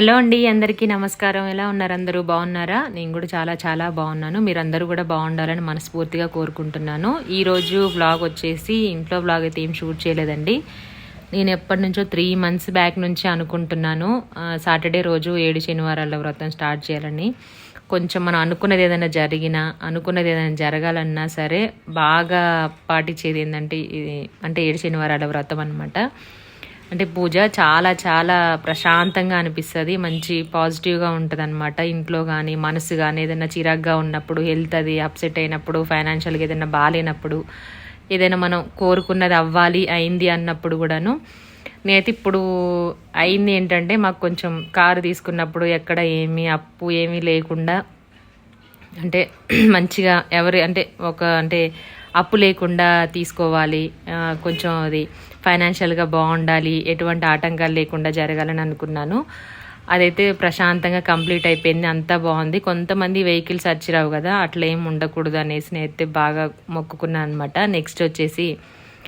Hello అండి అందరికీ నమస్కారం. ఎలా ఉన్నారు అందరూ? బాగున్నారా? నేను కూడా చాలా చాలా బాగున్నాను. మీరందరూ కూడా బాగుండాలని మనస్ఫూర్తిగా కోరుకుంటున్నాను. ఈరోజు వ్లాగ్ వచ్చేసి ఇంట్లో వ్లాగ్ అయితే ఏం షూట్ చేయలేదండి. నేను ఎప్పటి నుంచో త్రీ మంత్స్ బ్యాక్ నుంచి అనుకుంటున్నాను. సాటర్డే రోజు ఏడు శనివారాల వ్రతం స్టార్ట్ చేయాలని. కొంచెం మనం అనుకున్నది ఏదైనా జరిగినా అనుకున్నది ఏదైనా జరగాలన్నా సరే బాగా పాటించేది ఏంటంటే ఇది అంటే ఏడు శనివారాల వ్రతం అనమాట అంటే పూజ చాలా చాలా ప్రశాంతంగా అనిపిస్తుంది. మంచి పాజిటివ్గా ఉంటుంది అనమాట ఇంట్లో కానీ మనసు కానీ ఏదైనా చిరాగ్గా ఉన్నప్పుడు హెల్త్ అది అప్సెట్ అయినప్పుడు ఫైనాన్షియల్గా ఏదైనా బాగాలేనప్పుడు ఏదైనా మనం కోరుకున్నది అవ్వాలి అయింది అన్నప్పుడు కూడాను. నేనైతే ఇప్పుడు అయింది ఏంటంటే మాకు కొంచెం కారు తీసుకున్నప్పుడు ఎక్కడ ఏమీ అప్పు ఏమీ లేకుండా అంటే మంచిగా ఎవరి అంటే ఒక అంటే అప్పు లేకుండా తీసుకోవాలి. కొంచెం అది ఫైనాన్షియల్గా బాగుండాలి ఎటువంటి ఆటంకాలు లేకుండా జరగాలని అనుకున్నాను. అదైతే ప్రశాంతంగా కంప్లీట్ అయిపోయింది అంతా బాగుంది. కొంతమంది వెహికల్స్ వచ్చిరావు కదా అట్లా ఏం ఉండకూడదు అనేసి నేనైతే బాగా మొక్కుకున్నాను అనమాట నెక్స్ట్ వచ్చేసి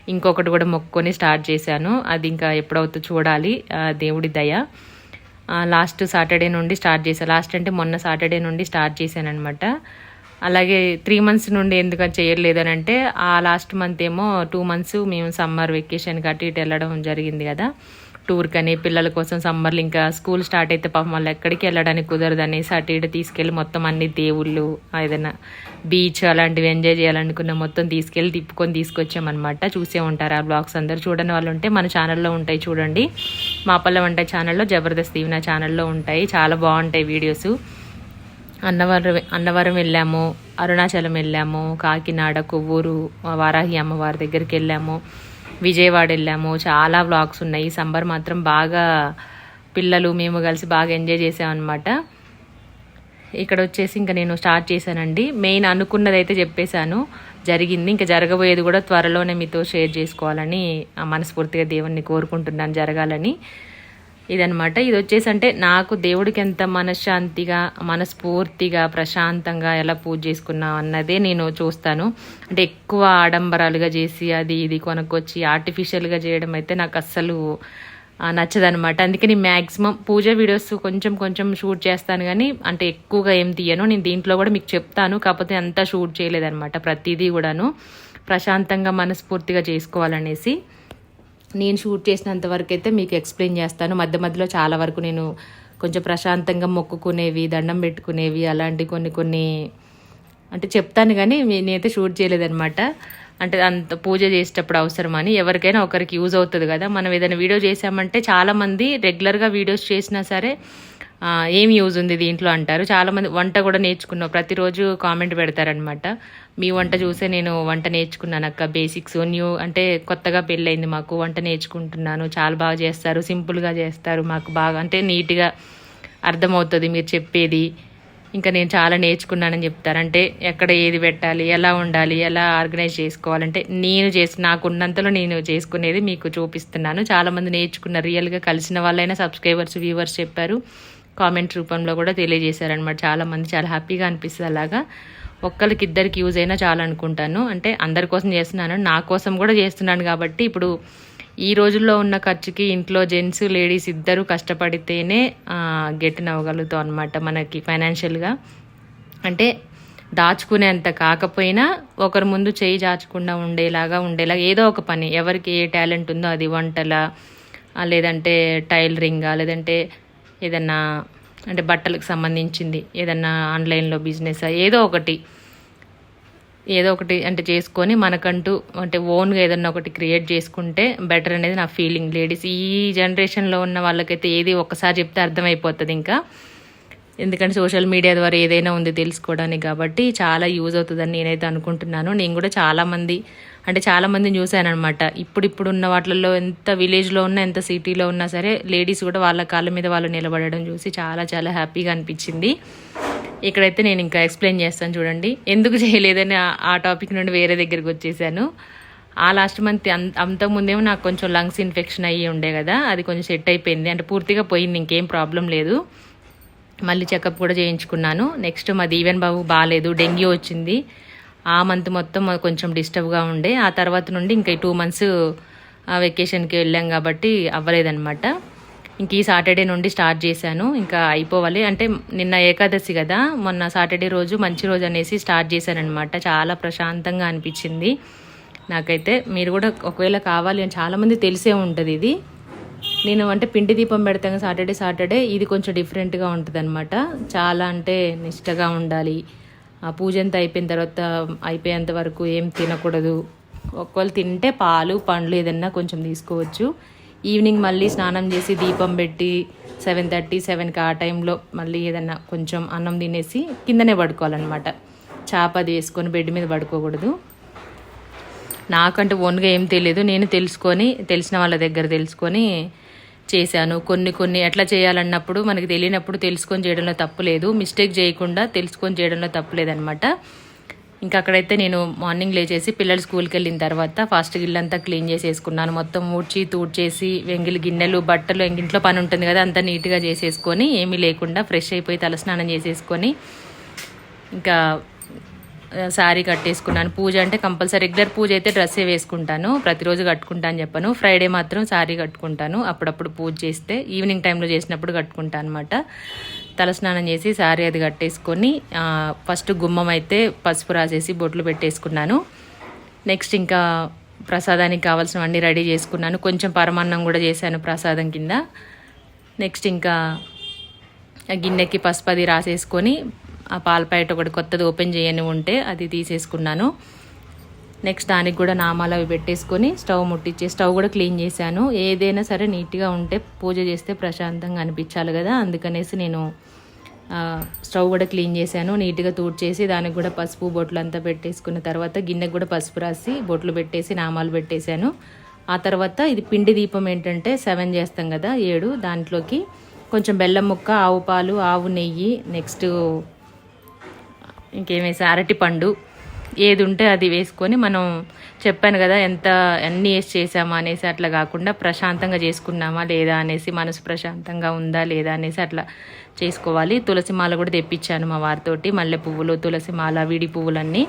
ఇంకొకటి కూడా మొక్కుకొని స్టార్ట్ చేశాను. అది ఇంకా ఎప్పుడవుతో చూడాలి ఆ, దేవుడి దయ. లాస్ట్ సాటర్డే నుండి స్టార్ట్ చేశాను లాస్ట్ అంటే మొన్న సాటర్డే నుండి స్టార్ట్ చేశాను అనమాట అలాగే త్రీ మంత్స్ నుండి ఎందుకు చేయలేదు అని అంటే ఆ లాస్ట్ మంత్ ఏమో టూ మంత్స్ మేము సమ్మర్ వెకేషన్కి అటు ఇటు వెళ్ళడం జరిగింది కదా. టూర్ కని పిల్లల కోసం సమ్మర్లు ఇంకా స్కూల్ స్టార్ట్ అయితే పాపం వాళ్ళు ఎక్కడికి వెళ్ళడానికి కుదరదు అనేసి అటు ఇటు తీసుకెళ్ళి మొత్తం అన్ని దేవుళ్ళు ఏదైనా బీచ్ అలాంటివి ఎంజాయ్ చేయాలనుకున్న మొత్తం తీసుకెళ్ళి తిప్పుకొని తీసుకొచ్చామన్నమాట. చూసే ఉంటారు ఆ బ్లాగ్స్ అందరు. చూడని వాళ్ళు ఉంటే మన ఛానల్లో ఉంటాయి చూడండి. మా పల్లె వంట ఛానల్లో జబర్దస్త్ నా ఛానల్లో ఉంటాయి. చాలా బాగుంటాయి వీడియోస్ అన్నవరం అన్నవరం వెళ్ళాము అరుణాచలం వెళ్ళాము కాకినాడ కొవ్వూరు వారాహి అమ్మవారి దగ్గరికి వెళ్ళాము విజయవాడ వెళ్ళాము. చాలా వ్లాగ్స్ ఉన్నాయి. ఈ సంబర్ మాత్రం బాగా పిల్లలు మేము కలిసి బాగా ఎంజాయ్ చేసామన్నమాట. ఇక్కడ వచ్చేసి ఇంకా నేను స్టార్ట్ చేశానండి. మెయిన్ అనుకున్నది అయితే చెప్పేశాను. జరిగింది. ఇంకా జరగబోయేది కూడా త్వరలోనే మీతో షేర్ చేసుకోవాలని ఆ మనస్ఫూర్తిగా దేవుణ్ణి కోరుకుంటున్నాను జరగాలని. ఇదనమాట ఇది వచ్చేసి అంటే నాకు దేవుడికి ఎంత మనశ్శాంతిగా మనస్ఫూర్తిగా ప్రశాంతంగా ఎలా పూజ చేసుకున్నావు అన్నదే నేను చూస్తాను. అంటే ఎక్కువ ఆడంబరాలుగా చేసి అది ఇది కొనుక్కొచ్చి ఆర్టిఫిషియల్గా చేయడం అయితే నాకు అస్సలు నచ్చదనమాట నచ్చదనమాట అందుకని మ్యాక్సిమం పూజ వీడియోస్ కొంచెం కొంచెం షూట్ చేస్తాను కానీ అంటే ఎక్కువగా ఏం తీయను. నేను దీంట్లో కూడా మీకు చెప్తాను. కాకపోతే అంతా షూట్ చేయలేదన్నమాట ప్రతిదీ కూడాను. ప్రశాంతంగా మనస్ఫూర్తిగా చేసుకోవాలనేసి. నేను షూట్ చేసినంత వరకు అయితే మీకు ఎక్స్ప్లెయిన్ చేస్తాను. మధ్య మధ్యలో చాలా వరకు నేను కొంచెం ప్రశాంతంగా మొక్కుకునేవి దండం పెట్టుకునేవి అలాంటి కొన్ని కొన్ని అంటే చెప్తాను కానీ నేనైతే షూట్ చేయలేదన్నమాట. అంటే అంత పూజ చేసేటప్పుడు అవసరమని ఎవరికైనా ఒకరికి యూజ్ అవుతుంది కదా. మనం ఏదైనా వీడియో చేసామంటే చాలామంది రెగ్యులర్గా వీడియోస్ చేసినా సరే ఏం యూజ్ ఉంది దీంట్లో అంటారు. చాలామంది వంట కూడా నేర్చుకున్నావు. ప్రతిరోజు కామెంట్ పెడతారనమాట మీ వంట చూసే నేను వంట నేర్చుకున్నాను అక్క. బేసిక్స్ న్యూ అంటే కొత్తగా పెళ్ళయింది మాకు. వంట నేర్చుకుంటున్నాను. చాలా బాగా చేస్తారు. సింపుల్గా చేస్తారు మాకు బాగా. అంటే నీట్గా అర్థమవుతుంది మీరు చెప్పేది. ఇంకా నేను చాలా నేర్చుకున్నానని చెప్తారు. అంటే ఎక్కడ ఏది పెట్టాలి ఎలా ఉండాలి ఎలా ఆర్గనైజ్ చేసుకోవాలంటే నేను చేసి నాకున్నంతలో నేను చేసుకునేది మీకు చూపిస్తున్నాను. చాలామంది నేర్చుకున్నారు రియల్గా కలిసిన వాళ్ళైనా సబ్స్క్రైబర్స్ వ్యూవర్స్ చెప్పారు. కామెంట్ రూపంలో కూడా తెలియజేశారనమాట చాలామంది చాలా హ్యాపీగా అనిపిస్తుంది అలాగా. ఒక్కరికి ఇద్దరికి యూజ్ అయినా చాలా అనుకుంటాను. అంటే అందరి కోసం చేస్తున్నాను. నా కోసం కూడా చేస్తున్నాను కాబట్టి ఇప్పుడు ఈ రోజుల్లో ఉన్న ఖర్చుకి ఇంట్లో జెంట్స్ లేడీస్ ఇద్దరు కష్టపడితేనే గెట్ అవ్వగలుగుతాం అనమాట మనకి ఫైనాన్షియల్గా. అంటే దాచుకునేంత కాకపోయినా ఒకరి ముందు చేయి దాచకుండా ఉండేలాగా ఉండేలాగా ఏదో ఒక పని. ఎవరికి ఏ టాలెంట్ ఉందో అది వంటల లేదంటే టైలరింగా లేదంటే ఏదన్నా అంటే బట్టలకు సంబంధించింది ఏదన్నా ఆన్లైన్లో బిజినెస్ ఏదో ఒకటి. ఏదో ఒకటి అంటే చేసుకొని మనకంటూ అంటే ఓన్గా ఏదన్నా ఒకటి క్రియేట్ చేసుకుంటే బెటర్ అనేది నా ఫీలింగ్. లేడీస్ ఈ జనరేషన్లో ఉన్న వాళ్ళకైతే ఏది ఒక్కసారి చెప్తే అర్థమైపోతుంది ఇంకా. ఎందుకంటే సోషల్ మీడియా ద్వారా ఏదైనా ఉంది తెలుసుకోవడానికి కాబట్టి చాలా యూజ్ అవుతుందని నేనైతే అనుకుంటున్నాను. నేను కూడా చాలామంది అంటే చాలామందిని చూశాను అనమాట ఇప్పుడు ఉన్న వాటిల్లో ఎంత విలేజ్లో ఉన్నా ఎంత సిటీలో ఉన్నా సరే లేడీస్ కూడా వాళ్ళ కాళ్ళ మీద వాళ్ళు నిలబడడం చూసి చాలా చాలా హ్యాపీగా అనిపించింది. ఇక్కడైతే నేను ఇంకా ఎక్స్ప్లెయిన్ చేస్తాను చూడండి. ఎందుకు చేయలేదని ఆ- టాపిక్ నుండి వేరే దగ్గరికి వచ్చేసాను. ఆ లాస్ట్ మంత్ అంత అంతకుముందేమో నాకు కొంచెం లంగ్స్ ఇన్ఫెక్షన్ అయ్యి ఉండే కదా అది కొంచెం సెట్ అయిపోయింది. అంటే పూర్తిగా పోయింది ఇంకేం ప్రాబ్లం లేదు. మళ్ళీ చెకప్ కూడా చేయించుకున్నాను. నెక్స్ట్ మా దీవెన్ బాబు బాగాలేదు డెంగ్యూ వచ్చింది. ఆ మంత్ మొత్తం కొంచెం డిస్టర్బ్గా ఉండే. ఆ తర్వాత నుండి ఇంకా టూ మంత్స్ వెకేషన్కి వెళ్ళాం కాబట్టి అవ్వలేదన్నమాట. ఇంక ఈ సాటర్డే నుండి స్టార్ట్ చేశాను. ఇంకా అయిపోవాలి. అంటే నిన్న ఏకాదశి కదా మొన్న సాటర్డే రోజు మంచి రోజు అనేసి స్టార్ట్ చేశాను అనమాట చాలా ప్రశాంతంగా అనిపించింది. నాకైతే మీరు కూడా ఒకవేళ కావాలి అని చాలామంది తెలిసే ఉంటుంది ఇది. నేను అంటే పిండి దీపం పెడతాను సాటర్డే సాటర్డే ఇది కొంచెం డిఫరెంట్గా ఉంటుంది అనమాట చాలా అంటే నిష్టగా ఉండాలి. ఆ పూజ అంతా అయిపోయిన తర్వాత అయిపోయేంత వరకు ఏం తినకూడదు. ఒకవేళ తింటే పాలు పండ్లు ఏదన్నా కొంచెం తీసుకోవచ్చు. ఈవినింగ్ మళ్ళీ స్నానం చేసి దీపం పెట్టి సెవెన్ థర్టీ సెవెన్కి ఆ టైంలో మళ్ళీ ఏదన్నా కొంచెం అన్నం తినేసి కిందనే పడుకోవాలన్నమాట. చాప అది వేసుకొని బెడ్ మీద పడుకోకూడదు. నాకంటూ ఓన్గా ఏం తెలియదు నేను తెలుసుకొని తెలిసిన వాళ్ళ దగ్గర తెలుసుకొని చేశాను. కొన్ని కొన్ని ఎట్లా చేయాలన్నప్పుడు మనకి తెలియనప్పుడు తెలుసుకొని చేయడంలో తప్పు లేదు. మిస్టేక్ చేయకుండా తెలుసుకొని చేయడంలో తప్పు లేదనమాట. ఇంకా అక్కడైతే నేను మార్నింగ్ లేచేసి పిల్లలు స్కూల్కి వెళ్ళిన తర్వాత ఫాస్ట్ ఇల్లంతా క్లీన్ చేసేసుకున్నాను. మొత్తం ఊడ్చి తూడ్చేసి వెంగిలి గిన్నెలు బట్టలు ఇంట్లో పని ఉంటుంది కదా అంతా నీట్గా చేసేసుకొని ఏమీ లేకుండా ఫ్రెష్ అయిపోయి తలస్నానం చేసేసుకొని ఇంకా శారీ కట్టేసుకున్నాను. పూజ అంటే కంపల్సరీ రెగ్యులర్ పూజ అయితే డ్రెస్సే వేసుకుంటాను. ప్రతిరోజు కట్టుకుంటాను చెప్పను చెప్పాను. ఫ్రైడే మాత్రం శారీ కట్టుకుంటాను. అప్పుడప్పుడు పూజ చేస్తే ఈవినింగ్ టైంలో చేసినప్పుడు కట్టుకుంటాను అనమాట తలస్నానం చేసి శారీ అది కట్టేసుకొని ఫస్ట్ గుమ్మం అయితే పసుపు రాసేసి బొట్లు పెట్టేసుకున్నాను. నెక్స్ట్ ఇంకా ప్రసాదానికి కావాల్సినవన్నీ రెడీ చేసుకున్నాను. కొంచెం పరమాన్నం కూడా చేశాను ప్రసాదం కింద. నెక్స్ట్ ఇంకా గిన్నెకి పసుపు అది రాసేసుకొని ఆ పాల ప్యాకెట్ ఒకటి కొత్తది ఓపెన్ చేయని ఉంటే అది తీసేసుకున్నాను. నెక్స్ట్ దానికి కూడా నామాలు అవి పెట్టేసుకొని స్టవ్ ముట్టించి స్టవ్ కూడా క్లీన్ చేశాను. ఏదైనా సరే నీట్గా ఉంటే పూజ చేస్తే ప్రశాంతంగా అనిపించాలి కదా. అందుకనేసి నేను స్టవ్ కూడా క్లీన్ చేశాను. నీట్గా తూడ్చేసి దానికి కూడా పసుపు బొట్లు అంతా పెట్టేసుకున్న తర్వాత గిన్నెకు కూడా పసుపు రాసి బొట్లు పెట్టేసి నామాలు పెట్టేశాను. ఆ తర్వాత ఇది పిండి దీపం ఏంటంటే సెవెన్ చేస్తాం కదా ఏడు. దాంట్లోకి కొంచెం బెల్లం ముక్క ఆవు పాలు ఆవు నెయ్యి నెక్స్ట్ ఇంకేమేసి అరటిపండు ఏది ఉంటే అది వేసుకొని మనం చెప్పాను కదా ఎంత అన్ని వేసి చేసామా అనేసి అట్లా కాకుండా ప్రశాంతంగా చేసుకున్నామా లేదా అనేసి మనసు ప్రశాంతంగా ఉందా లేదా అనేసి అట్లా చేసుకోవాలి. తులసి మాల కూడా తెప్పించాను మా వారితోటి మల్లె పువ్వులు తులసి మాల విడి పువ్వులన్నీ.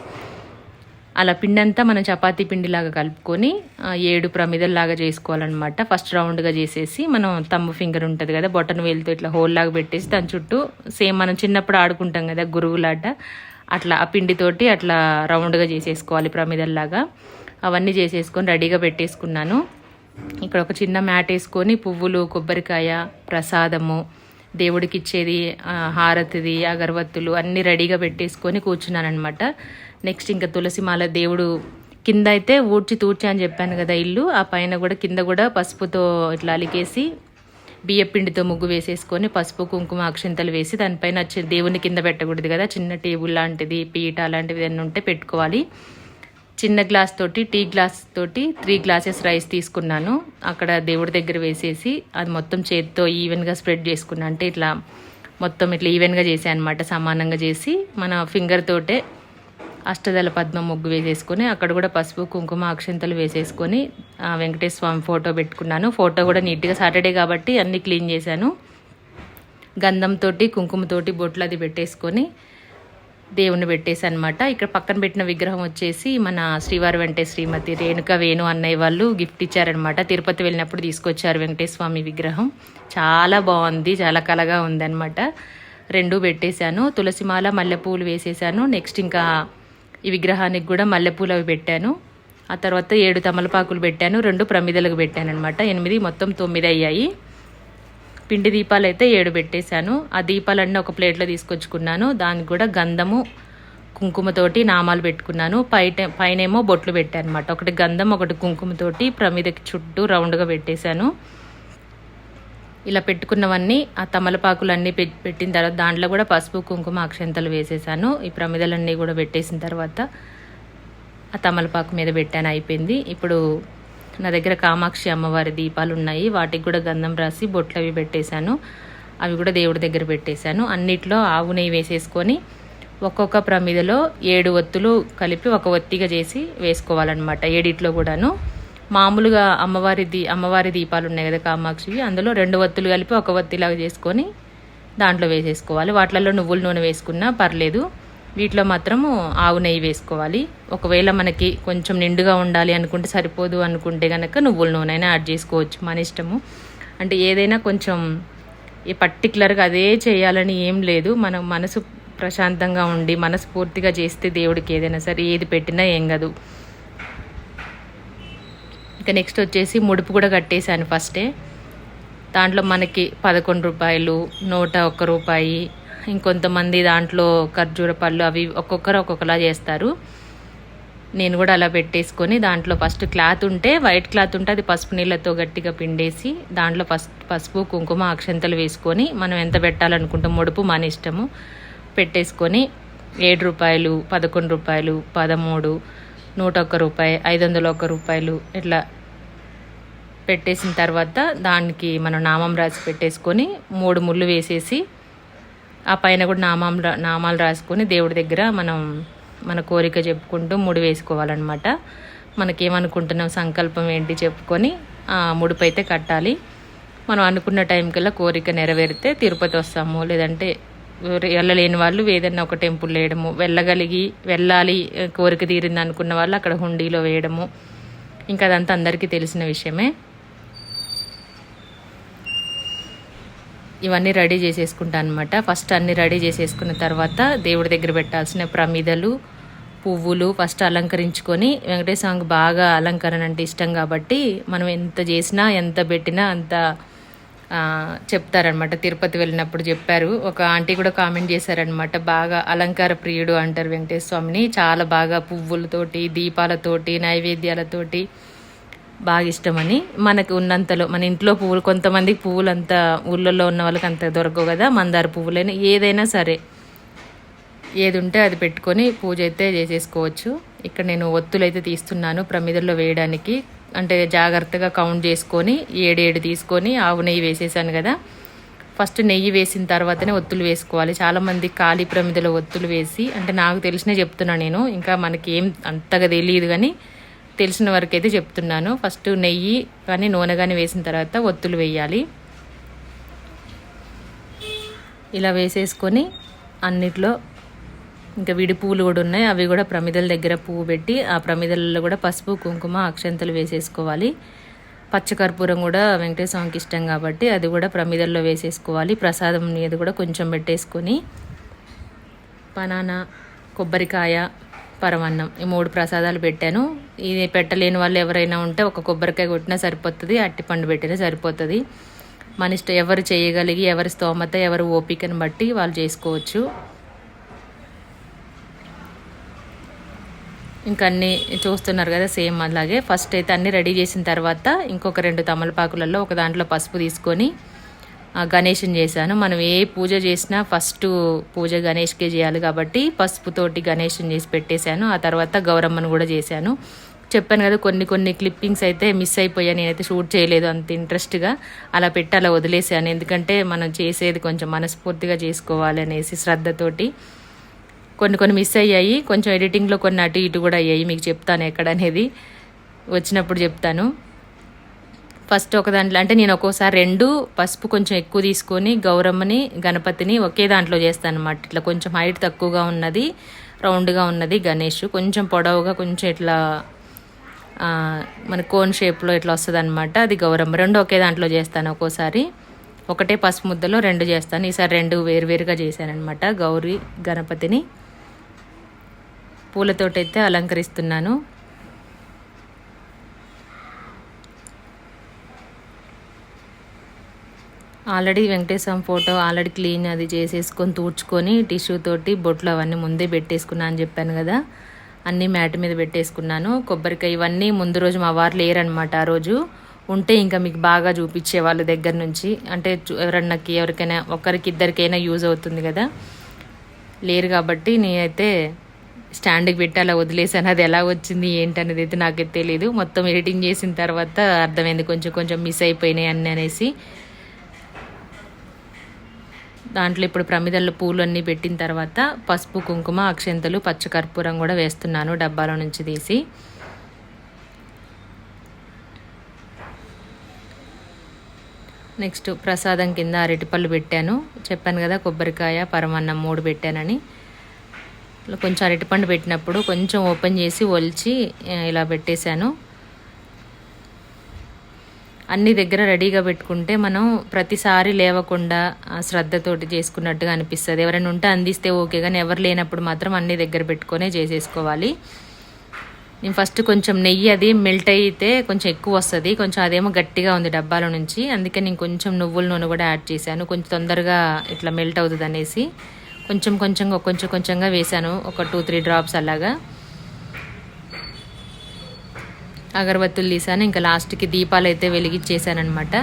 అలా పిండి అంతా మనం చపాతీ పిండిలాగా కలుపుకొని ఏడు ప్రమిదల్లాగా చేసుకోవాలన్నమాట. ఫస్ట్ రౌండ్గా చేసేసి మనం తమ్ము ఫింగర్ ఉంటుంది కదా బొటన్ వేలుతో ఇట్లా హోల్ లాగా పెట్టేసి దాని చుట్టూ సేమ్ మనం చిన్నప్పుడు ఆడుకుంటాం కదా గురువులాట. అట్లా ఆ పిండితోటి అట్లా రౌండ్గా చేసేసుకోవాలి ప్రమిదల్లాగా. అవన్నీ చేసేసుకొని రెడీగా పెట్టేసుకున్నాను. ఇక్కడ ఒక చిన్న మ్యాట్ వేసుకొని పువ్వులు కొబ్బరికాయ ప్రసాదము దేవుడికి ఇచ్చేది హారతిది అగరవత్తులు అన్నీ రెడీగా పెట్టేసుకొని కూర్చున్నానమాట నెక్స్ట్ ఇంకా తులసిమాల దేవుడు కింద అయితే ఊడ్చి తూడ్చి అని చెప్పాను కదా ఇల్లు. ఆ పైన కూడా కింద కూడా పసుపుతో ఇట్లా అలికేసి బియ్యపిండితో ముగ్గు వేసేసుకొని పసుపు కుంకుమ అక్షింతలు వేసి దానిపైన దేవుని కింద పెట్టకూడదు కదా. చిన్న టేబుల్ లాంటిది పీట అలాంటివి ఏమైనా ఉంటే పెట్టుకోవాలి. చిన్న గ్లాస్ తోటి టీ గ్లాస్ తోటి త్రీ గ్లాసెస్ రైస్ తీసుకున్నాను. అక్కడ దేవుడి దగ్గర వేసేసి అది మొత్తం చేతితో ఈవెన్గా స్ప్రెడ్ చేసుకున్నా. అంటే ఇట్లా మొత్తం ఇట్లా ఈవెన్గా చేసాను అనమాట సమానంగా చేసి మన ఫింగర్ తోటే అష్టదళ పద్మం ముగ్గు వేసేసుకొని అక్కడ కూడా పసుపు కుంకుమ అక్షంతలు వేసేసుకొని వెంకటేశ్వర స్వామి ఫోటో పెట్టుకున్నాను. ఫోటో కూడా నీట్గా సాటర్డే కాబట్టి అన్నీ క్లీన్ చేశాను. గంధంతో కుంకుమతోటి బొట్లు అది పెట్టేసుకొని దేవుణ్ణి పెట్టేసి అనమాట ఇక్కడ పక్కన పెట్టిన విగ్రహం వచ్చేసి మన శ్రీవారి వెంకటే శ్రీమతి రేణుక వేణు అన్నయ్య వాళ్ళు గిఫ్ట్ ఇచ్చారనమాట తిరుపతి వెళ్ళినప్పుడు తీసుకొచ్చారు వెంకటేశ్వమి విగ్రహం. చాలా బాగుంది చాలా కలగా ఉందనమాట రెండు పెట్టేశాను. తులసిమాల మల్లెపూలు వేసేసాను నెక్స్ట్ ఇంకా ఈ విగ్రహానికి కూడా మల్లెపూలు అవి పెట్టాను. ఆ తర్వాత ఏడు తమలపాకులు పెట్టాను. రెండు ప్రమిదలకు పెట్టాను అనమాట ఎనిమిది మొత్తం తొమ్మిది అయ్యాయి. పిండి దీపాలు అయితే ఏడు పెట్టేశాను. ఆ దీపాలన్నీ ఒక ప్లేట్లో తీసుకొచ్చుకున్నాను. దానికి కూడా గంధము కుంకుమతోటి నామాలు పెట్టుకున్నాను. పైట పైనేమో బొట్లు పెట్టాను అనమాట ఒకటి గంధం ఒకటి కుంకుమతోటి ప్రమిదకి చుట్టూ రౌండ్గా పెట్టేశాను. ఇలా పెట్టుకున్నవన్నీ ఆ తమలపాకులన్నీ పెట్టిన తర్వాత దాంట్లో కూడా పసుపు కుంకుమ అక్షంతలు వేసేసాను. ఈ ప్రమిదలన్నీ కూడా పెట్టేసిన తర్వాత ఆ తమలపాకు మీద పెట్టాను అయిపోయింది. ఇప్పుడు నా దగ్గర కామాక్షి అమ్మవారి దీపాలు ఉన్నాయి. వాటికి కూడా గంధం రాసి బొట్లు అవి పెట్టేశాను. అవి కూడా దేవుడి దగ్గర పెట్టేశాను. అన్నిట్లో ఆవు నెయ్యి వేసేసుకొని ఒక్కొక్క ప్రమిదలో ఏడు ఒత్తులు కలిపి ఒక ఒత్తిగా చేసి వేసుకోవాలన్నమాట. ఏడిట్లో కూడాను. మామూలుగా అమ్మవారి దీ అమ్మవారి దీపాలు ఉన్నాయి కదా కామాక్షివి. అందులో రెండు వత్తులు కలిపి ఒక వత్తిలాగా చేసుకొని దాంట్లో వేసేసుకోవాలి. వాటిలలో నువ్వుల నూనె వేసుకున్నా పర్లేదు. వీటిలో మాత్రము ఆవు నెయ్యి వేసుకోవాలి. ఒకవేళ మనకి కొంచెం నిండుగా ఉండాలి అనుకుంటే సరిపోదు అనుకుంటే కనుక నువ్వుల నూనె అయినా యాడ్ చేసుకోవచ్చు మన ఇష్టము. అంటే ఏదైనా కొంచెం ఈ పర్టికులర్గా అదే చేయాలని ఏం లేదు. మనం మనసు ప్రశాంతంగా ఉండి మనస్ఫూర్తిగా చేస్తే దేవుడికి ఏదైనా సరే ఏది పెట్టినా ఏం కాదు. ఇంకా నెక్స్ట్ వచ్చేసి ముడుపు కూడా కట్టేశాను ఫస్టే దాంట్లో మనకి పదకొండు రూపాయలు నూట ఒక్క రూపాయి ఇంకొంతమంది దాంట్లో ఖర్జూర పళ్ళు అవి ఒక్కొక్కరు ఒక్కొక్కలా చేస్తారు. నేను కూడా అలా పెట్టేసుకొని దాంట్లో ఫస్ట్ క్లాత్ ఉంటే వైట్ క్లాత్ ఉంటే అది పసుపు నీళ్ళతో గట్టిగా పిండేసి దాంట్లో ఫస్ట్ పసుపు కుంకుమ అక్షంతలు వేసుకొని మనం ఎంత పెట్టాలనుకుంటాం ముడుపు మన ఇష్టము. పెట్టేసుకొని ఏడు రూపాయలు పదకొండు రూపాయలు పదమూడు నూట ఒక్క రూపాయి ఐదు వందల ఒక్క రూపాయలు ఇట్లా పెట్టేసిన తర్వాత దానికి మనం నామం రాసి పెట్టేసుకొని మూడు ముళ్ళు వేసేసి ఆ పైన కూడా నామం రా- నామాలు రాసుకొని దేవుడి దగ్గర మనం మన కోరిక చెప్పుకుంటూ ముడి వేసుకోవాలన్నమాట. మనకేమనుకుంటున్నాం సంకల్పం ఏంటి చెప్పుకొని ఆ ముడుపు అయితే కట్టాలి. మనం అనుకున్న టైంకల్లా కోరిక నెరవేరితే తిరుపతి వస్తాము లేదంటే వెళ్ళలేని వాళ్ళు ఏదైనా ఒక టెంపుల్ వేయడము వెళ్ళగలిగి వెళ్ళాలి కోరిక తీరింది అనుకున్న వాళ్ళు అక్కడ హుండీలో వేయడము. ఇంకా అదంతా అందరికీ తెలిసిన విషయమే. ఇవన్నీ రెడీ చేసేసుకుంటా అనమాట ఫస్ట్ అన్ని రెడీ చేసేసుకున్న తర్వాత దేవుడి దగ్గర పెట్టాల్సిన ప్రమిదలు పువ్వులు ఫస్ట్ అలంకరించుకొని వెంకటేశ్వర స్వామికి బాగా అలంకరణ అంటే ఇష్టం కాబట్టి మనం ఎంత చేసినా ఎంత పెట్టినా అంత చెప్తారనమాట తిరుపతి వెళ్ళినప్పుడు చెప్పారు. ఒక ఆంటీ కూడా కామెంట్ చేశారనమాట బాగా అలంకార ప్రియుడు అంటారు వెంకటేశ్వర స్వామిని. చాలా బాగా పువ్వులతోటి దీపాలతోటి నైవేద్యాలతోటి బాగా ఇష్టమని. మనకు ఉన్నంతలో మన ఇంట్లో పువ్వులు కొంతమందికి పువ్వులు అంత ఊళ్ళల్లో ఉన్న వాళ్ళకి అంత దొరకవు కదా. మందార పువ్వులైనా ఏదైనా సరే. ఏది ఉంటే అది పెట్టుకొని పూజ అయితే చేసేసుకోవచ్చు. ఇక్కడ నేను ఒత్తులు అయితే తీస్తున్నాను ప్రమిదల్లో వేయడానికి. అంటే జాగ్రత్తగా కౌంట్ చేసుకొని ఏడేడు తీసుకొని ఆవు నెయ్యి వేసేసాను కదా. ఫస్ట్ నెయ్యి వేసిన తర్వాతనే ఒత్తులు వేసుకోవాలి. చాలామంది ఖాళీ ప్రమిదలో ఒత్తులు వేసి అంటే నాకు తెలిసినే చెప్తున్నా నేను ఇంకా మనకి ఏం అంతగా తెలియదు కానీ తెలిసిన వరకు అయితే చెప్తున్నాను. ఫస్ట్ నెయ్యి కానీ నూనె కానీ వేసిన తర్వాత ఒత్తులు వేయాలి. ఇలా వేసేసుకొని అన్నిట్లో ఇంకా విడి పువ్వులు కూడా ఉన్నాయి. అవి కూడా ప్రమిదల దగ్గర పువ్వు పెట్టి ఆ ప్రమిదలలో కూడా పసుపు కుంకుమ అక్షంతలు వేసేసుకోవాలి. పచ్చకర్పూరం కూడా వెంకటేశ్వరంకి ఇష్టం కాబట్టి అది కూడా ప్రమిదల్లో వేసేసుకోవాలి. ప్రసాదం మీద కూడా కొంచెం పెట్టేసుకొని బనానా కొబ్బరికాయ పరమాన్నం ఈ మూడు ప్రసాదాలు పెట్టాను. ఇది పెట్టలేని వాళ్ళు ఎవరైనా ఉంటే ఒక కొబ్బరికాయ కొట్టినా సరిపోతుంది అట్టిపండు పెట్టినా సరిపోతుంది. మన ఇష్టం ఎవరు చేయగలిగి ఎవరి స్తోమత ఎవరు ఓపికను బట్టి వాళ్ళు చేసుకోవచ్చు. ఇంకా అన్నీ చూస్తున్నారు కదా సేమ్ అలాగే. ఫస్ట్ అయితే అన్నీ రెడీ చేసిన తర్వాత ఇంకొక రెండు తమలపాకులలో ఒక దాంట్లో పసుపు తీసుకొని గణేషన్ చేశాను. మనం ఏ పూజ చేసినా ఫస్ట్ పూజ గణేష్కే చేయాలి కాబట్టి పసుపుతోటి గణేషన్ చేసి పెట్టేశాను. ఆ తర్వాత గౌరమ్మను కూడా చేశాను. చెప్పాను కదా కొన్ని కొన్ని క్లిప్పింగ్స్ అయితే మిస్ అయిపోయాను నేనైతే షూట్ చేయలేదు అంత ఇంట్రెస్ట్గా అలా పెట్టి అలా వదిలేసాను ఎందుకంటే మనం చేసేది కొంచెం మనస్ఫూర్తిగా చేసుకోవాలి అనేసి శ్రద్ధతోటి కొన్ని కొన్ని మిస్ అయ్యాయి. కొంచెం ఎడిటింగ్లో కొన్ని అటు ఇటు కూడా అయ్యాయి. మీకు చెప్తాను ఎక్కడ అనేది. వచ్చినప్పుడు చెప్తాను. ఫస్ట్ ఒక దాంట్లో అంటే నేను ఒక్కోసారి రెండు పసుపు కొంచెం ఎక్కువ తీసుకొని గౌరమ్మని గణపతిని ఒకే దాంట్లో చేస్తాను అనమాట ఇట్లా కొంచెం హైట్ తక్కువగా ఉన్నది రౌండ్గా ఉన్నది గణేష్. కొంచెం పొడవుగా కొంచెం ఇట్లా మన కోన్ షేప్లో ఇట్లా వస్తుంది అనమాట అది గౌరమ్మ. రెండు ఒకే దాంట్లో చేస్తాను ఒక్కోసారి. ఒకటే పసుపు ముద్దలో రెండు చేస్తాను. ఈసారి రెండు వేరువేరుగా చేశానమాట గౌరీ గణపతిని. పూలతోటైతే అలంకరిస్తున్నాను. ఆల్రెడీ వెంకటేశ్వరం ఫోటో ఆల్రెడీ క్లీన్ అది చేసేసుకొని తూడ్చుకొని టిష్యూ తోటి బొట్లు అవన్నీ ముందే పెట్టేసుకున్నా అని చెప్పాను కదా. అన్నీ మ్యాట్ మీద పెట్టేసుకున్నాను. కొబ్బరికాయ ఇవన్నీ ముందు రోజు మా వారు లేరనమాట ఆ రోజు. ఉంటే ఇంకా మీకు బాగా చూపించే వాళ్ళ దగ్గర నుంచి. అంటే చు- ఎవరన్నాకి ఎవరికైనా ఒకరికి ఇద్దరికైనా యూజ్ అవుతుంది కదా. లేరు కాబట్టి నేనైతే స్టాండ్కి పెట్టి అలా వదిలేసాను అది ఎలా వచ్చింది ఏంటనేది అయితే నాకు తెలియదు మొత్తం ఎడిటింగ్ చేసిన తర్వాత అర్థమైంది కొంచెం కొంచెం మిస్ అయిపోయినాయి అన్నీ అనేసి. దాంట్లో ఇప్పుడు ప్రమిదల్లో పూలు అన్నీ పెట్టిన తర్వాత పసుపు కుంకుమ అక్షంతలు పచ్చకర్పూరం కూడా వేస్తున్నాను డబ్బాలో నుంచి తీసి. నెక్స్ట్ ప్రసాదం కింద అరటిపళ్ళు పెట్టాను. చెప్పాను కదా కొబ్బరికాయ పరమాన్నం మూడు పెట్టానని. ఇలా కొంచెం అరటిపండు పెట్టినప్పుడు కొంచెం ఓపెన్ చేసి ఒలిచి ఇలా పెట్టేశాను. అన్ని దగ్గర రెడీగా పెట్టుకుంటే మనం ప్రతిసారి లేవకుండా శ్రద్ధతోటి చేసుకున్నట్టుగా అనిపిస్తుంది. ఎవరైనా ఉంటే అందిస్తే ఓకే కానీ ఎవరు లేనప్పుడు మాత్రం అన్ని దగ్గర పెట్టుకొనే చేసేసుకోవాలి. నేను ఫస్ట్ కొంచెం నెయ్యి అది మెల్ట్ అయితే కొంచెం ఎక్కువ వస్తుంది. కొంచెం అదేమో గట్టిగా ఉంది డబ్బాలో నుంచి. అందుకే నేను కొంచెం నువ్వుల నూనె కూడా యాడ్ చేశాను. కొంచెం తొందరగా ఇట్లా మెల్ట్ అవుతుంది అనేసి కొంచెం కొంచెంగా కొంచెం కొంచెంగా వేశాను. ఒక టూ త్రీ డ్రాప్స్ అలాగా. అగరబత్తులు తీసాను ఇంకా లాస్ట్కి దీపాలు అయితే వెలిగించేసానమాట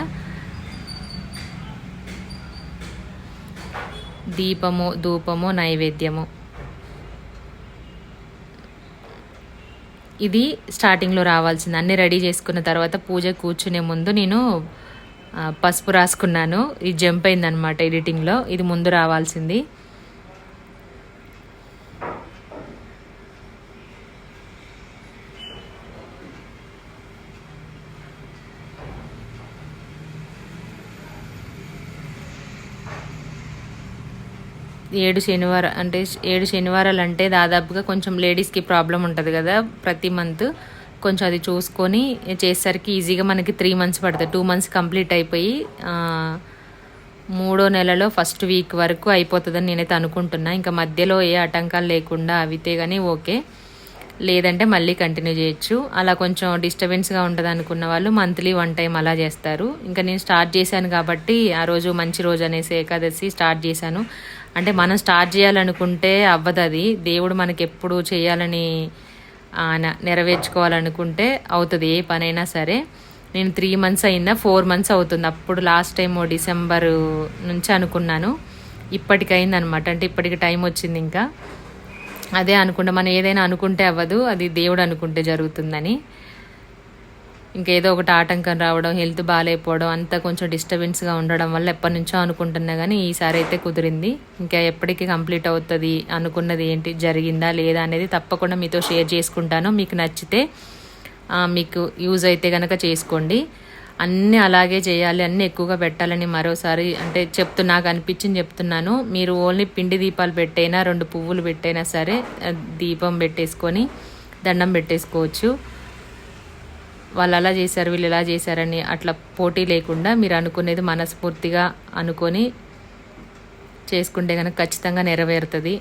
దీపము ధూపము నైవేద్యము. ఇది స్టార్టింగ్లో రావాల్సింది. అన్నీ రెడీ చేసుకున్న తర్వాత పూజ కూర్చునే ముందు నేను పసుపు రాసుకున్నాను. ఇది జంప్ అయిందనమాట ఎడిటింగ్లో. ఇది ముందు రావాల్సింది. ఏడు శనివారం అంటే ఏడు శనివారాలు అంటే దాదాపుగా కొంచెం లేడీస్కి ప్రాబ్లం ఉంటుంది కదా ప్రతి మంత్. కొంచెం అది చూసుకొని చేసేసరికి ఈజీగా మనకి త్రీ మంత్స్ పడుతుంది. టూ మంత్స్ కంప్లీట్ అయిపోయి మూడో నెలలో ఫస్ట్ వీక్ వరకు అయిపోతుందని నేనైతే అనుకుంటున్నా. ఇంకా మధ్యలో ఏ ఆటంకాలు లేకుండా అవితే కానీ ఓకే. లేదంటే మళ్ళీ కంటిన్యూ చేయొచ్చు. అలా కొంచెం డిస్టర్బెన్స్గా ఉంటుంది అనుకున్న వాళ్ళు మంత్లీ వన్ టైం అలా చేస్తారు. ఇంకా నేను స్టార్ట్ చేశాను కాబట్టి ఆ రోజు మంచి రోజు అనేసి ఏకాదశి స్టార్ట్ చేశాను. అంటే మనం స్టార్ట్ చేయాలనుకుంటే అవ్వదు అది దేవుడు మనకి ఎప్పుడు చేయాలని ఆయన నెరవేర్చుకోవాలనుకుంటే అవుతుంది. ఏ పనైనా సరే. నేను త్రీ మంత్స్ అయిందా ఫోర్ మంత్స్ అవుతుంది. అప్పుడు లాస్ట్ టైం డిసెంబర్ నుంచి అనుకున్నాను. ఇప్పటికైంది అనమాట అంటే ఇప్పటికి టైం వచ్చింది ఇంకా. అదే అనుకుంటా. మనం ఏదైనా అనుకుంటే అవ్వదు. అది దేవుడు అనుకుంటే జరుగుతుందని. ఇంకా ఏదో ఒకటి ఆటంకం రావడం హెల్త్ బాగాలేకపోవడం అంతా కొంచెం డిస్టర్బెన్స్గా ఉండడం వల్ల ఎప్పటి నుంచో అనుకుంటున్నా కానీ ఈసారి అయితే కుదిరింది. ఇంకా ఎప్పటికీ కంప్లీట్ అవుతుంది అనుకున్నది ఏంటి జరిగిందా లేదా అనేది తప్పకుండా మీతో షేర్ చేసుకుంటాను. మీకు నచ్చితే మీకు యూజ్ అయితే కనుక చేసుకోండి. అన్నీ అలాగే చేయాలి అన్నీ ఎక్కువగా పెట్టాలని మరోసారి అంటే చెప్తు నాకు అనిపించింది చెప్తున్నాను. మీరు ఓన్లీ పిండి దీపాలు పెట్టైనా రెండు పువ్వులు పెట్టైనా సరే దీపం పెట్టేసుకొని దండం పెట్టేసుకోవచ్చు. వాళ్ళు అలా చేశారు వీళ్ళు ఇలా చేశారని అట్లా పోటీ లేకుండా మీరు అనుకునేది మనస్ఫూర్తిగా అనుకొని చేసుకుంటే కనుక ఖచ్చితంగా నెరవేరుతుంది.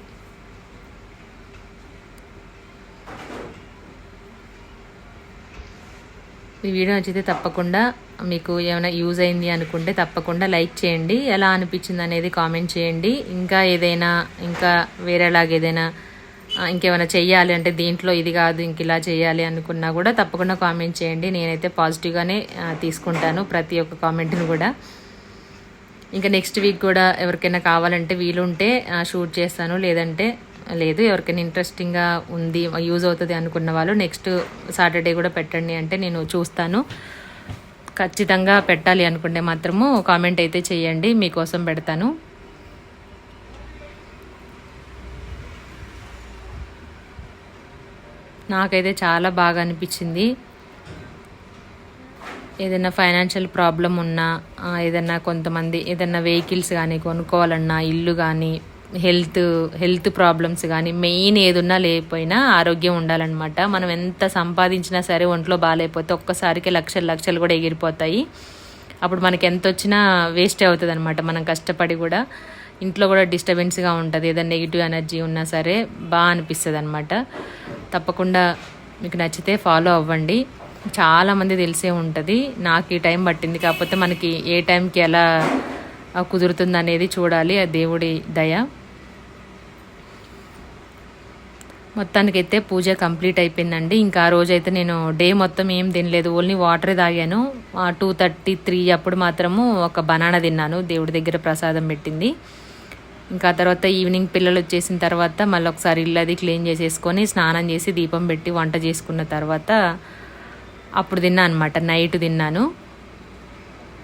ఈ వీడియో నచ్చితే తప్పకుండా మీకు ఏమైనా యూజ్ అయింది అనుకుంటే తప్పకుండా లైక్ చేయండి. ఎలా అనిపించింది అనేది కామెంట్ చేయండి. ఇంకా ఏదైనా ఇంకా వేరేలాగా ఏదైనా ఇంకేమైనా చెయ్యాలి అంటే దీంట్లో ఇది కాదు ఇంక ఇలా చేయాలి అనుకున్నా కూడా తప్పకుండా కామెంట్ చేయండి. నేనైతే పాజిటివ్గానే తీసుకుంటాను ప్రతి ఒక్క కామెంట్ని కూడా. ఇంకా నెక్స్ట్ వీక్ కూడా ఎవరికైనా కావాలంటే వీలుంటే షూట్ చేస్తాను. లేదంటే లేదు ఎవరికైనా ఇంట్రెస్టింగ్గా ఉంది యూజ్ అవుతుంది అనుకున్న వాళ్ళు నెక్స్ట్ సాటర్డే కూడా పెట్టండి అంటే నేను చూస్తాను. ఖచ్చితంగా పెట్టాలి అనుకుంటే మాత్రము కామెంట్ అయితే చేయండి. మీకోసం పెడతాను. నాకైతే చాలా బాగా అనిపించింది. ఏదైనా ఫైనాన్షియల్ ప్రాబ్లం ఉన్నా ఏదైనా కొంతమంది ఏదైనా వెహికల్స్ కానీ కొనుక్కోవాలన్నా ఇల్లు కానీ హెల్త్ హెల్త్ ప్రాబ్లమ్స్ కానీ మెయిన్ ఏదున్నా లేకపోయినా ఆరోగ్యం ఉండాలన్నమాట. మనం ఎంత సంపాదించినా సరే ఒంట్లో బాగాలేకపోతే ఒక్కసారికి లక్షలు లక్షలు కూడా ఎగిరిపోతాయి. అప్పుడు మనకి ఎంత వచ్చినా వేస్ట్ అవుతుంది అనమాట మనం కష్టపడి కూడా. ఇంట్లో కూడా డిస్టర్బెన్స్గా ఉంటుంది. ఏదైనా నెగిటివ్ ఎనర్జీ ఉన్నా సరే బాగా అనిపిస్తుంది అనమాట తప్పకుండా మీకు నచ్చితే ఫాలో అవ్వండి. చాలామంది తెలిసే ఉంటుంది. నాకు ఈ టైం పట్టింది కాకపోతే మనకి ఏ టైంకి ఎలా కుదురుతుంది అనేది చూడాలి. ఆ దేవుడి దయ. మొత్తానికైతే పూజ కంప్లీట్ అయిపోయిందండి. ఇంకా ఆ రోజైతే నేను డే మొత్తం ఏం తినలేదు. ఓన్లీ వాటరే తాగాను. టూ థర్టీ త్రీ అప్పుడు మాత్రము ఒక బనానా తిన్నాను. దేవుడి దగ్గర ప్రసాదం పెట్టింది. ఇంకా తర్వాత ఈవినింగ్ పిల్లలు వచ్చేసిన తర్వాత మళ్ళీ ఒకసారి ఇల్లు అది క్లీన్ చేసేసుకొని స్నానం చేసి దీపం పెట్టి వంట చేసుకున్న తర్వాత అప్పుడు తిన్నా అనమాట నైట్ తిన్నాను.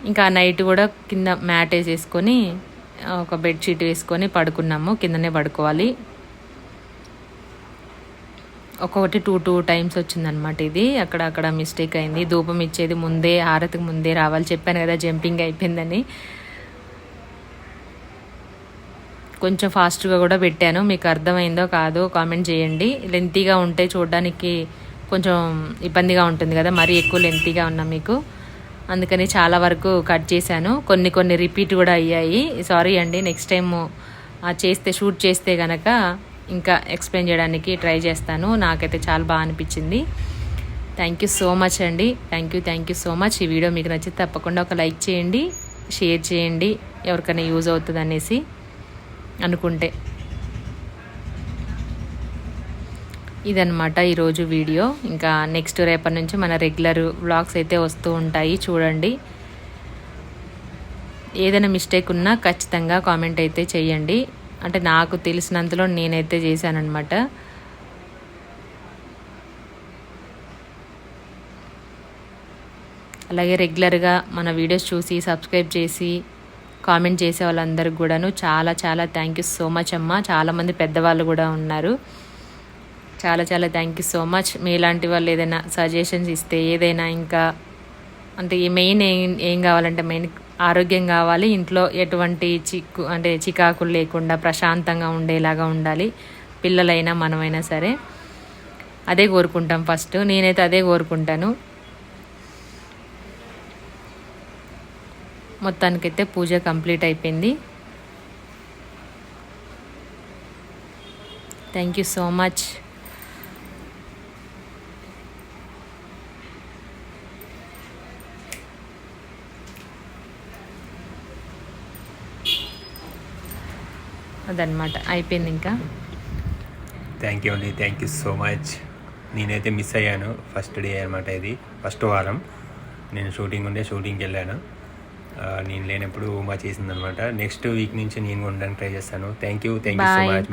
ఇంకా నైట్ కూడా కింద మ్యాట్ వేసేసుకొని ఒక బెడ్షీట్ వేసుకొని పడుకున్నాము. కిందనే పడుకోవాలి. ఒక్కొక్కటి టూ టూ టైమ్స్ వచ్చిందనమాట ఇది. అక్కడ అక్కడ మిస్టేక్ అయింది. ధూపం ఇచ్చేది ముందే హారతికి ముందే రావాలి. చెప్పాను కదా జంపింగ్ అయిపోయిందని. కొంచెం ఫాస్ట్గా కూడా పెట్టాను. మీకు అర్థమైందో కాదో కామెంట్ చేయండి. లెంతీగా ఉంటే చూడడానికి కొంచెం ఇబ్బందిగా ఉంటుంది కదా మరీ ఎక్కువ లెంతీగా ఉన్నా మీకు. అందుకని చాలా వరకు కట్ చేశాను. కొన్ని కొన్ని రిపీట్ కూడా అయ్యాయి. సారీ అండి నెక్స్ట్ టైం చేస్తే షూట్ చేస్తే కనుక ఇంకా ఎక్స్ప్లెయిన్ చేయడానికి ట్రై చేస్తాను. నాకైతే చాలా బాగా అనిపించింది. థ్యాంక్ యూ సో మచ్ అండి. Thank you thank you so much ఈ వీడియో మీకు నచ్చితే తప్పకుండా ఒక లైక్ చేయండి షేర్ చేయండి. ఎవరికైనా యూజ్ అవుతుంది అనేసి అనుకుంటే. ఇదనమాట ఈరోజు వీడియో. ఇంకా నెక్స్ట్ రేపటి నుంచి మన రెగ్యులర్ వ్లాగ్స్ అయితే వస్తూ ఉంటాయి. చూడండి. ఏదైనా మిస్టేక్ ఉన్నా ఖచ్చితంగా కామెంట్ అయితే చేయండి. అంటే నాకు తెలిసినంతలో నేనైతే చేశానన్నమాట. అలాగే రెగ్యులర్గా మన వీడియోస్ చూసి సబ్స్క్రైబ్ చేసి కామెంట్ చేసే వాళ్ళందరికీ కూడాను చాలా చాలా థ్యాంక్ యూ సో మచ్ అమ్మ. చాలామంది పెద్దవాళ్ళు కూడా ఉన్నారు. చాలా చాలా థ్యాంక్ యూ సో మచ్ మీలాంటి వాళ్ళు ఏదైనా సజెషన్స్ ఇస్తే ఏదైనా ఇంకా అంటే మెయిన్ ఏం ఏం కావాలంటే మెయిన్ ఆరోగ్యం కావాలి. ఇంట్లో ఎటువంటి చిక్కు అంటే చికాకులు లేకుండా ప్రశాంతంగా ఉండేలాగా ఉండాలి. పిల్లలైనా మనమైనా సరే. అదే కోరుకుంటాం ఫస్ట్ నేనైతే అదే కోరుకుంటాను. మొత్తానికైతే పూజ కంప్లీట్ అయిపోయింది. థ్యాంక్ యూ సో మచ్ అదనమాట అయిపోయింది ఇంకా. థ్యాంక్ యూ అండి. థ్యాంక్ యూ సో మచ్ నేనైతే మిస్ అయ్యాను. ఫస్ట్ డే అనమాట ఇది. ఫస్ట్ వారం. నేను షూటింగ్ ఉండే షూటింగ్కి వెళ్ళాను. నేను లేనప్పుడు ఉమా చేసిందనమాట. నెక్స్ట్ వీక్ నుంచి నేను ఉండడానికి ట్రై చేస్తాను. Thank you thank you so. Much